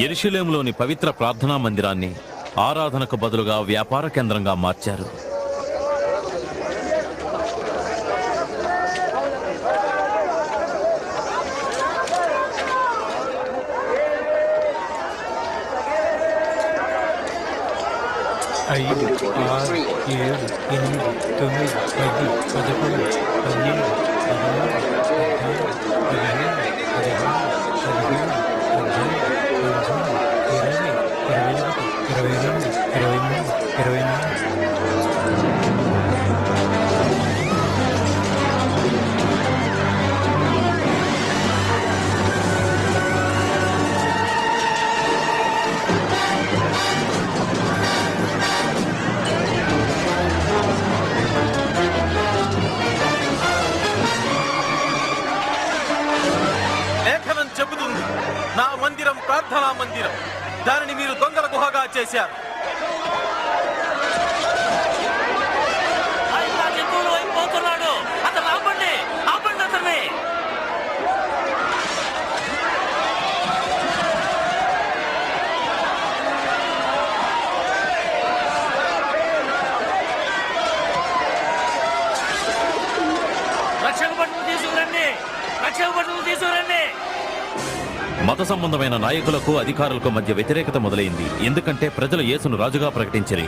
ఎరుషులేంలోని పవిత్ర ప్రార్థనా మందిరాన్ని ఆరాధనకు బదులుగా వ్యాపార కేంద్రంగా మార్చారు. ఐదు ఆరు ఏడు ఎనిమిది తొమ్మిది పది పదకొండు పన్నెండు మందిరం ప్రార్థనా మందిరం. దానిని మీరు దొంగల గుహగా చేశారు. అతను ఆపండి. రక్షక బట్టలు తీసుకురండి. రక్షక బట్టలు తీసుకురండి. మత సంబంధమైన నాయకులకు అధికారులకు మధ్య వ్యతిరేకత మొదలైంది. ఎందుకంటే ప్రజలు యేసును రాజుగా ప్రకటించిరి.